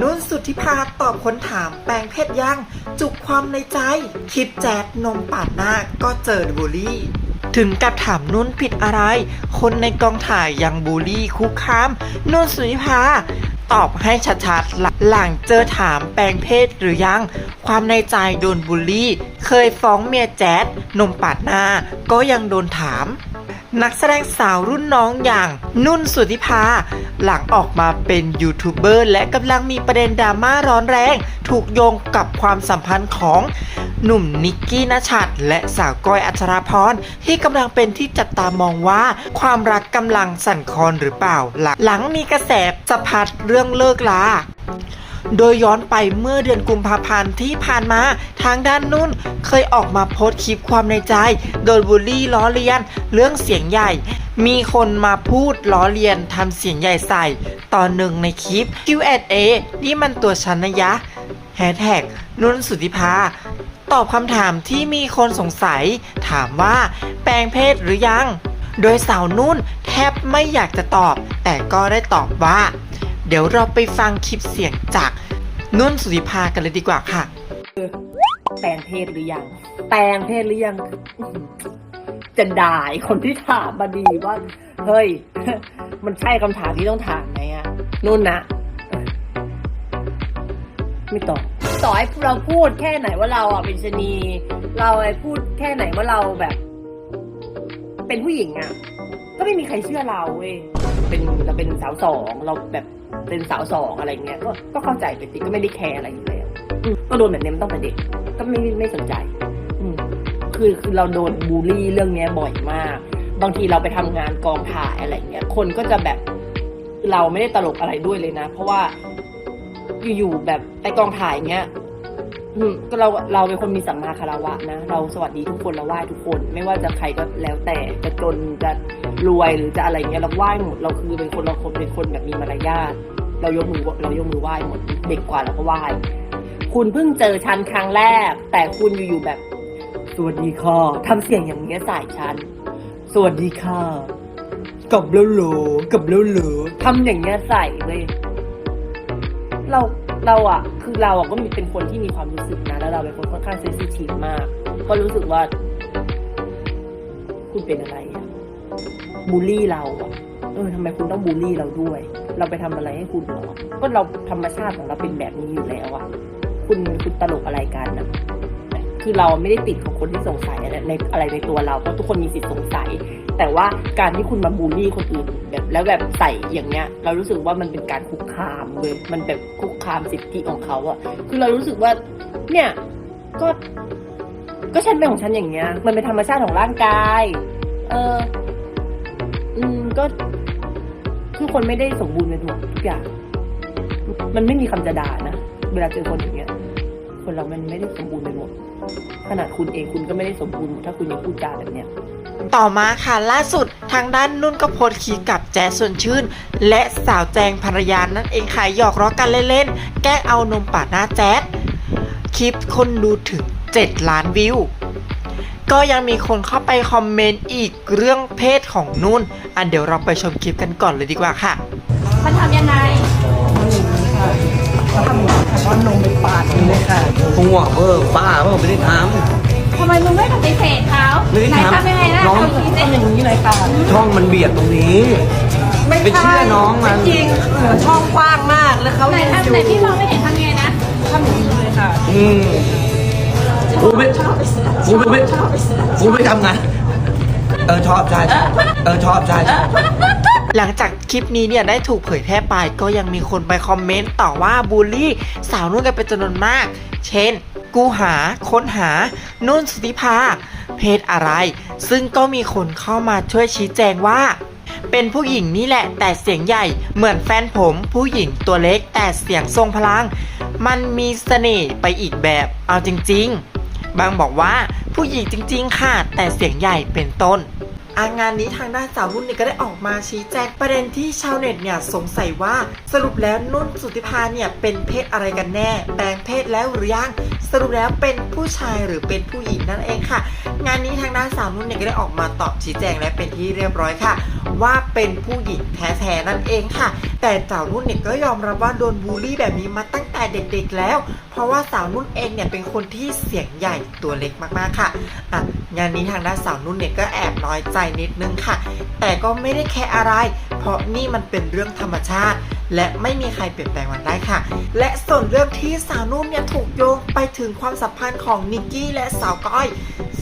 นุ่นสุทธิภาตอบค้นถามแปลงเพศยัง จุกความในใจคลิปแจ๊ดนมปาดหน้าก็เจอบูลลี่ ถึงกับถามนุ่นผิดอะไร คนในกองถ่ายยังบูลลี่คุกคาม นุ่นสุทธิภาตอบให้ชัดๆหลังหลังเจอถามแปลงเพศหรือยัง ความในใจโดนบูลลี่ เคยฟ้องเมียแจ๊ดนมปาดหน้าก็ยังโดนถาม นักแสดงสาวรุ่นน้องอย่างนุ่นสุธิภา หลังออกมาเป็นยูทูบเบอร์และกำลังมีประเด็นดราม่าร้อนแรง ถูกโยงกับความสัมพันธ์ของหนุ่มนิกกี้นชัดและสาวก้อยอัชราพรที่กำลังเป็นที่จับตามองว่าความรักกำลังสั่นคลอนหรือเปล่า หลังมีกระแสสะพัดเรื่องเลิกลา โดยย้อนไปเมื่อเดือนกุมภาพันธ์ที่ผ่านมาทางด้านนุ่นเคยออกมาโพสต์คลิปความในใจ โดยบูลลี่ล้อเลียน เรื่องเสียงใหญ่ มีคนมาพูดล้อเลียนทำเสียงใหญ่ใส่ ตอนหนึ่งในคลิป Q&A นี่มันตัวฉันนะยะแฮชแท็กนุ่นสุธิภาตอบคำถามที่มีคนสงสัย ถามว่าแปลงเพศหรือยัง โดยสาวนุ่นแทบไม่อยากจะตอบ แต่ก็ได้ตอบว่า เดี๋ยวเราไปฟังคลิปเสียงจากนุ่นสุธิภากันเลยดีกว่าค่ะ แปลงเพศหรือยัง แปลงเพศหรือยังอื้อหือจะด่าไอ้คนที่ถามมาดีว่า เฮ้ย มันใช่คำถามที่ต้องถามไหมอะนุ่นนะเออไม่ตอบต่อให้เราพูดแค่ไหนว่าเราอะเป็นชะนี เราไอ้พูดแค่ไหนว่าเราแบบ เป็นผู้หญิงอะ ก็ไม่มีใครเชื่อเราเว้ยเป็นเราเป็นสาวสองเราแบบ เป็นสาวสองอะไรเงี้ยก็ก็เข้าใจไปติก็ไม่ได้แคร์อะไรอยู่แล้วอืมก็โดนแบบนี้มันต้องแต่เด็ก ก็ไม่ไม่สนใจอืมคือคือเราโดนบูลลี่เรื่องเนี้ยบ่อยมาก บางทีเราไปทำงานกองถ่ายอะไรเงี้ย คนก็จะแบบเราไม่ได้ตลกอะไรด้วยเลยนะ เพราะว่าอยู่ๆแบบไปกองถ่ายเงี้ยอืมก็เราเราเป็นคนมีสัมมาคารวะนะ เราสวัสดีทุกคนเราไหว้ทุกคน ไม่ว่าจะใครก็แล้วแต่จะจนจะรวยหรือจะอะไรเงี้ยเราไหว้หมดเราคือเป็นคนเราคนเป็นคนแบบมีมารยาท เรายกมือเรายกมือไหว้หมดเด็กกว่าเราก็ไหว้คุณเพิ่งเจอฉันครั้งแรก แต่คุณอยู่ๆแบบ สวัสดีค่ะทำเสียงอย่างเงี้ยใส่ฉันสวัสดีค่ะกับแล้วเหรอกับแล้วเหรอทำอย่างเงี้ยใส่เลยเราเราอะ คือเราอะก็มีเป็นคนที่มีความรู้สึกนะ แล้วเราเป็นคนค่อนข้างเซนซิทีฟมาก ก็รู้สึกว่า คุณเป็นอะไรอะบูลลี่เราอะ เออทำไมคุณต้องบูลลี่เราด้วย เราไปทำอะไรให้คุณหรอก็เราธรรมชาติของเราเป็นแบบนี้อยู่แล้วอะคุณคุณตลกอะไรกันนะคือเราไม่ได้ติดของคนที่สงสัยอะไรในอะไรในตัวเราเพราะทุกคนมีสิทธิ์สงสัย แต่ว่าการที่คุณมาบูลลี่คนอื่นแบบแล้วแบบใส่อย่างเงี้ย เรารู้สึกว่ามันเป็นการคุกคามเลยมันแบบคุกคามสิทธิของเขาอะคือเรารู้สึกว่า เนี่ยก็ ก็ฉันเป็นของฉันอย่างเงี้ย มันเป็นธรรมชาติของร่างกาย เออ อืมก็ทุกคนไม่ได้สมบูรณ์ในทุกอย่าง มันไม่มีคำจะด่านะเวลาเจอคนอย่างเงี้ย คนเรามันไม่ได้สมบูรณ์ไปหมด ขนาดคุณเองคุณก็ไม่ได้สมบูรณ์ถ้าคุณยังพูดจาแบบเนี้ยต่อมาค่ะล่าสุดทางด้านนุ่นก็โพสต์คลิปกับแจ๊สชวนชื่น และสาวแจงภรรยานั่นเองค่ะหยอกล้อกันเล่นๆแกล้งเอานมปาดหน้าแจ๊สคลิปคนดูถึง 7 ล้านวิว ก็ยังมีคนเข้าไปคอมเมนต์อีกเรื่องเพศของนุ่น อันเดี๋ยวเราไปชมคลิปกันก่อนเลยดีกว่าค่ะ มันทำยังไงหัวเออป้าเออไม่ได้ททำไมมึงไม่ปฏิเสธเขาไม่ได้ไหนทำทำยังไงนะน้องทำอย่างนี้เลยำช่องมันเบียดตรงนี้ ไปเชื่อน้องมัน จริงเหลือช่องกว้างมากแล้วเขาไหนยังอทำยู่ไหนพี่มองไม่เห็นทำยังไงนะ ทำอย่างนี้เลยค่ะ อืม กูไม่กูไม่กูไม่ทำงานเออชอบใช่เออชอบใช่หลังจากคลิปนี้เนี่ยได้ถูกเผยแพร่ไปก็ยังมีคนไปคอมเมนต์ต่อว่าบูลลี่สาวนุ่นกันเป็นจำนวนมาก เช่น กูหาค้นหา นุ่นสุธิภา เพศอะไร ซึ่งก็มีคนเข้ามาช่วยชี้แจงว่า เป็นผู้หญิงนี่แหละ แต่เสียงใหญ่เหมือนแฟนผม ผู้หญิงตัวเล็กแต่เสียงทรงพลัง มันมีเสน่ห์ไปอีกแบบเอาจริง ๆ บางบอกว่าผู้หญิงจริง ๆ ค่ะ แต่เสียงใหญ่เป็นต้นอางานนี้ทางด้านสาวนุ่นเนี่ยก็ได้ออกมาชี้แจงประเด็นที่ชาวเน็ตเนี่ยสงสัยว่าสรุปแล้วนุ่นสุธิพาเนี่ยเป็นเพศอะไรกันแน่ แปลงเพศแล้วหรือยัง สรุปแล้วเป็นผู้ชายหรือเป็นผู้หญิงนั่นเองค่ะ งานนี้ทางด้านสาวนุ่นเนี่ยก็ได้ออกมาตอบชี้แจงและเป็นที่เรียบร้อยค่ะ ว่าเป็นผู้หญิงแท้ๆนั่นเองค่ะ แต่สาวนุ่นเนี่ยก็ยอมรับว่าโดนบูลลี่แบบนี้มาตั้งแต่เด็กๆแล้ว เพราะว่าสาวนุ่นเองเนี่ยเป็นคนที่เสียงใหญ่ตัวเล็กมากๆค่ะอะงานนี้ทางด้านสาวนุ่นเนี่ยก็แอบน้อยใจนิดนึงค่ะ แต่ก็ไม่ได้แคร์อะไร เพราะนี่มันเป็นเรื่องธรรมชาติ และไม่มีใครเปลี่ยนแปลงมันได้ค่ะ และส่วนเรื่องที่สาวนุ่นเนี่ยถูกโยงไปถึงความสัมพันธ์ของนิกกี้และสาวก้อย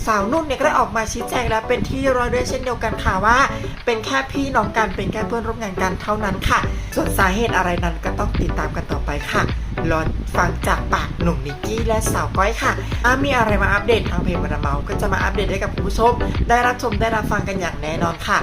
สาวนุ่นเนี่ยก็ได้ออกมาชี้แจงและเป็นที่ร้อยด้วยเช่นเดียวกันค่ะว่า เป็นแค่พี่น้องกันเป็นแค่เพื่อนร่วมงานกันเท่านั้นค่ะ ส่วนสาเหตุอะไรนั้นก็ต้องติดตามกันต่อไปค่ะรอฟังจากปากหนุ่มนิกกี้และสาวก้อยค่ะถ้ามีอะไรมาอัปเดตทางเพจวันเมา ก็จะมาอัปเดตให้กับคุณผู้ชมได้รับชมได้รับฟังกันอย่างแน่นอนค่ะ